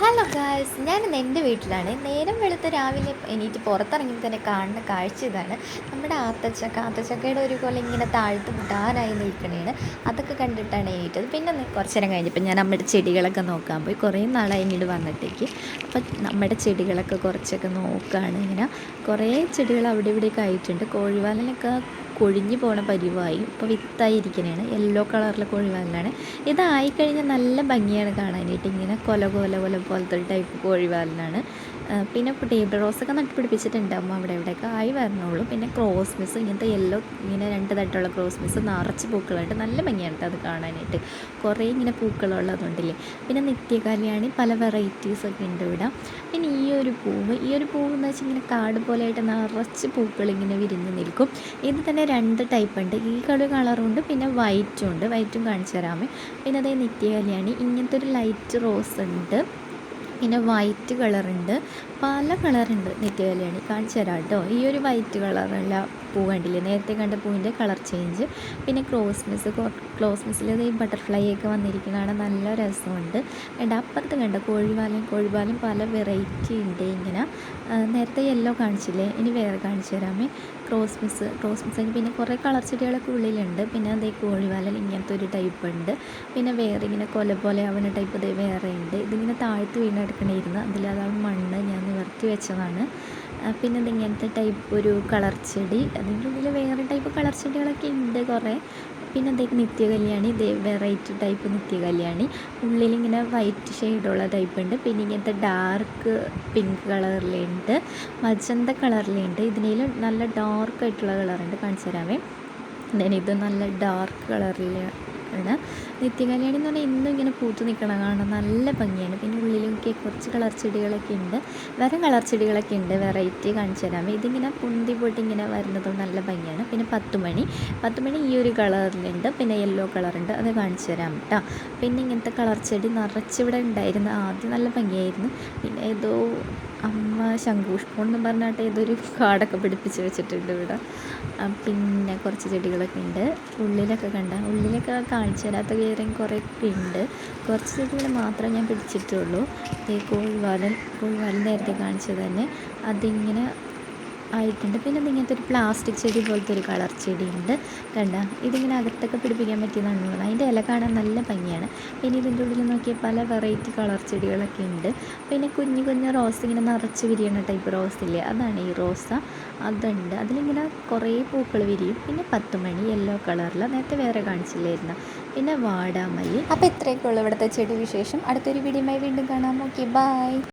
Hello guys ഞാനിന്ന് എന്റെ വീട്ടിലാണ്. നേരം വെളുത്ത രാവിലെ എനിക്ക് പുറത്തിറങ്ങി തന്നെ കാണുന്ന കാഴ്ച ഇതാണ്. നമ്മുടെ ആത്തച്ചക്ക ആത്തച്ചക്കയുടെ ഒരു പോലെ ഇങ്ങനെ താഴ്ത്ത് വിടാനായി നിൽക്കണേണ്. അതൊക്കെ കണ്ടിട്ടാണ് എണീറ്റത്. പിന്നെ കുറച്ച് നേരം കഴിഞ്ഞപ്പോൾ ഞാൻ നമ്മുടെ ചെടികളൊക്കെ നോക്കാൻ പോയി. കുറേ നാളായി ഇങ്ങോട്ട് വന്നിട്ടേക്ക്. അപ്പം നമ്മുടെ ചെടികളൊക്കെ കുറച്ചൊക്കെ നോക്കുകയാണ് ഇങ്ങനെ. കുറേ ചെടികൾ അവിടെ ഇവിടെയൊക്കെ ആയിട്ടുണ്ട്. കോഴിവാലനൊക്കെ കൊഴിഞ്ഞു പോണ പരിവായി. ഇപ്പോൾ വിത്തായിരിക്കണേണ്. യെല്ലോ കളറിലെ കോഴിവാലിനാണ് ഇതായിക്കഴിഞ്ഞാൽ നല്ല ഭംഗിയാണ് കാണാനായിട്ട്. ഇങ്ങനെ കൊല കൊല കൊല പോലത്തെ ടൈപ്പ് കോഴിവാലിനാണ് പിന്നെ ടേബിൾ റോസൊക്കെ നട്ടുപിടിപ്പിച്ചിട്ടുണ്ട്. അമ്മ അവിടെ ഇവിടെയൊക്കെ ആയി വരണുള്ളൂ. പിന്നെ ക്രോസ് മിസ് ഇങ്ങനത്തെ യെല്ലോ ഇങ്ങനെ രണ്ട് തട്ടുള്ള ക്രോസ് മിസ് നിറച്ച് പൂക്കളുണ്ട് നല്ല ഭംഗിയാണ് അത് കാണാനായിട്ട്. കുറേ ഇങ്ങനെ പൂക്കളുള്ളതുകൊണ്ടില്ലേ പിന്നെ നിത്യകല്യാണി പല വെറൈറ്റീസ് ഒക്കെ ഉണ്ട് ഇവിടെ. പിന്നെ ഈ ഒരു പൂവ് ഈ ഒരു പൂവ് എന്ന് വെച്ചാൽ ഇങ്ങനെ കാട് പോലെയായിട്ട് നിറച്ച് പൂക്കൾ ഇങ്ങനെ വിരിഞ്ഞ് നിൽക്കും. ഇത് തന്നെ രണ്ട് ടൈപ്പ് ഉണ്ട്. ഈ കളർ കളറും ഉണ്ട് പിന്നെ വൈറ്റും ഉണ്ട്. വൈറ്റും കാണിച്ചു തരാമേ. പിന്നെ അതേ നിത്യകല്യാണി ഇങ്ങനത്തെ ഒരു ലൈറ്റ് റോസ് ഉണ്ട്. പിന്നെ വൈറ്റ് കളറുണ്ട് പല കളറുണ്ട് നിത്യകല്യാണി കാണിച്ചു തരാം കേട്ടോ ഈ ഒരു വൈറ്റ് കളറുള്ള പൂ കണ്ടില്ലേ? നേരത്തെ കണ്ട പൂവിന്റെ കളർ ചേഞ്ച് പിന്നെ ക്രോസ്മിസ് ക്ലോസ്മിസിൽ ഈ ബട്ടർഫ്ലൈ ഒക്കെ വന്നിരിക്കുന്നതാണ് നല്ല രസമുണ്ട്. കണ്ട അപ്പുറത്ത് കണ്ട കോഴിവാലം കോഴിവാലം പല വെറൈറ്റി ഉണ്ട് ഇങ്ങനെ. നേരത്തെ യെല്ലോ കാണിച്ചില്ലേ? ഇനി വേറെ കാണിച്ചു തരാമേ. ക്രോസ്മിസ് ക്രോസ്മിസ് പിന്നെ കുറേ കളർ ചെടികളൊക്കെ ഉള്ളിലുണ്ട്. പിന്നെ അതേ കോഴിവാലൽ ഇങ്ങനത്തെ ഒരു ടൈപ്പ് ഉണ്ട്. പിന്നെ വേറെ ഇങ്ങനെ കൊല പോലെ ആവുന്ന ടൈപ്പ് ഇതേ വേറെ ഉണ്ട്. ഇതിങ്ങനെ താഴ്ത്ത് വീണെടുക്കണമായിരുന്നു അതാണ് മണ്ണ് ഞാൻ നിവർത്തി വെച്ചതാണ്. പിന്നെ ഇതിങ്ങനത്തെ ടൈപ്പ് ഒരു കളർ ചെടി. അതിന്റെ ഉള്ളിൽ വേറെ ടൈപ്പ് കളർ ചെടികളൊക്കെ ഉണ്ട് കുറേ. പിന്നെ അതേ നിത്യകല്യാണി ഇതേ വെറൈറ്റി ടൈപ്പ് നിത്യകല്യാണി. ഉള്ളിലിങ്ങനെ വൈറ്റ് ഷെയ്ഡുള്ള ടൈപ്പ് ഉണ്ട്. പിന്നെ ഇങ്ങനത്തെ ഡാർക്ക് പിങ്ക് കളറിലുണ്ട് മജന്ത കളറിലുണ്ട് ഇതിനേലും നല്ല ഡാർക്ക് ആയിട്ടുള്ള കളറുണ്ട് കാണിച്ചു തരാമേ ഇത് നല്ല ഡാർക്ക് കളറിൽ ആണ്. നിത്യകല്യാണി എന്ന് പറഞ്ഞാൽ ഇന്നും ഇങ്ങനെ പൂത്തു നിൽക്കണ കാണാൻ നല്ല ഭംഗിയാണ്. പിന്നെ ഉള്ളിലൊക്കെ കുറച്ച് കളർ ചെടികളൊക്കെ ഉണ്ട്. വേറെ കളർ ചെടികളൊക്കെ ഉണ്ട്. വെറൈറ്റി കാണിച്ചു തരാം. ഇതിങ്ങനെ പൊന്തി പോയിട്ട് ഇങ്ങനെ വരുന്നതും നല്ല ഭംഗിയാണ്. പിന്നെ പത്തുമണി. പത്തുമണി ഈ ഒരു കളറിലുണ്ട്. പിന്നെ യെല്ലോ കളറുണ്ട്. അത് കാണിച്ചു തരാം കേട്ടോ പിന്നെ ഇങ്ങനത്തെ കളർ ചെടി നിറച്ചിവിടെ ഉണ്ടായിരുന്നു. ആദ്യം നല്ല ഭംഗിയായിരുന്നു. പിന്നെ ഏതോ അമ്മ ശംഖുപുഷ്പം എന്ന് പറഞ്ഞിട്ട് ഇതൊരു കാടൊക്കെ പിടിപ്പിച്ച് വെച്ചിട്ടുണ്ട് ഇവിടെ. പിന്നെ കുറച്ച് ചെടികളൊക്കെ ഉണ്ട്. ഉള്ളിലൊക്കെ കണ്ട ഉള്ളിലൊക്കെ കാണിച്ചു തരാത്ത കയറിയും കുറേ ഉണ്ട്. കുറച്ച് ചെടികൾ മാത്രമേ ഞാൻ പിടിച്ചിട്ടുള്ളൂ. ഈ കോഴിവാലൻ കോഴിവാലൻ നേരത്തെ കാണിച്ചത് തന്നെ. അതിങ്ങനെ ആയിട്ടുണ്ട്. പിന്നെ ഇങ്ങനത്തെ ഒരു പ്ലാസ്റ്റിക് ചെടി പോലത്തെ ഒരു കളർ ചെടിയുണ്ട്. കണ്ട? ഇതിങ്ങനെ അകത്തൊക്കെ പിടിപ്പിക്കാൻ പറ്റിയതാണ് തോന്നുന്നത് അതിന്റെ ഇല കാണാൻ നല്ല ഭംഗിയാണ്. പിന്നെ ഇതിന്റെ ഉള്ളിൽ നോക്കിയാൽ പല വെറൈറ്റി കളർ ചെടികളൊക്കെ ഉണ്ട്. പിന്നെ കുഞ്ഞു കുഞ്ഞു റോസ് ഇങ്ങനെ നിറച്ച് വിരിയണ ടൈപ്പ് റോസ് ഇല്ലേ? അതാണ് ഈ റോസ അതുണ്ട്. അതിലിങ്ങനെ കുറേ പൂക്കൾ വിരിയും. പിന്നെ പത്തുമണി യെല്ലോ കളറിൽ നേരത്തെ വേറെ കാണിച്ചില്ലായിരുന്നു? പിന്നെ വാടാമല്ലി. അപ്പോൾ ഇത്രയൊക്കെ ഉള്ളൂ ഇവിടുത്തെ ചെടി വിശേഷം. അടുത്തൊരു വീഡിയോയുമായി വീണ്ടും കാണാം. Okay bye